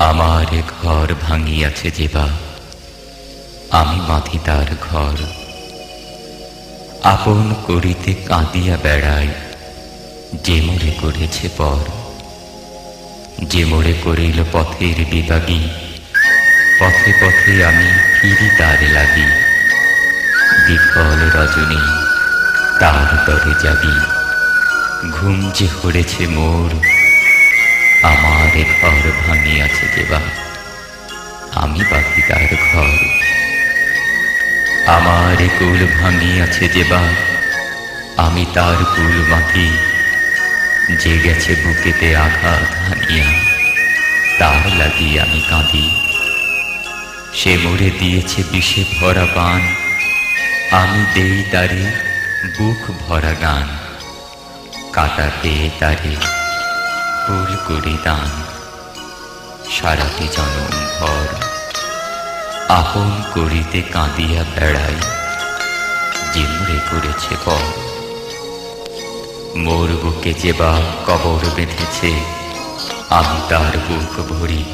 আমার ঘর ভাঙিয়াছে যেবা আমি বাঁধি তার ঘর। আপন করিতে কাঁদিয়া বেড়াই, যে মোড়ে করেছে পর। যে মোড়ে করিল পথের বিভাগী, পথে পথে আমি ফিরি তার লাগি। বিফল রজনী তার তরে যাবি ঘুম যে হরেছে মোর, আমার ঘর ভাঙিয়াছে যেবা বাকি তার ঘর। আমার কুল ভাঙিয়াছে যেবা আমি তার কুল মাটি যে গেছে বুকেতে আঘাত হানিয়া, তার লাগি আমি কাঁদি। সে মরে দিয়েছে বিষে ভরা পান আমি দেই তারে বুক ভরা গান। কাটা পেয়ে তারে ফুল করি দান। সারাটি জনম ভর আপন করিতে কাঁদিয়া বেড়াই। জিমরে করেছে পর মোর বুকে যে বা কবর বেঁধেছে, আমি তার বুক ভরি।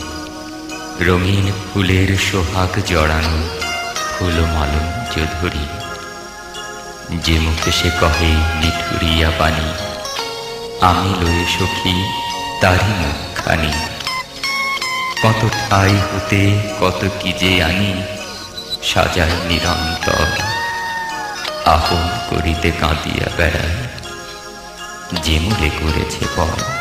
রঙিন ফুলের সোহাগ জড়ানো ফুল মালন ধরি। যে মুখে সে কহে, নিঠুরিয়া পানি আমি লয়ে সখী তারি মুখখানি। কত ঠাই হতে, কত কি যে আনি, সাজাই নিরন্তর। আপন করিতে কাঁদিয়া বেড়ায়, যে মুড়ে করেছে পর।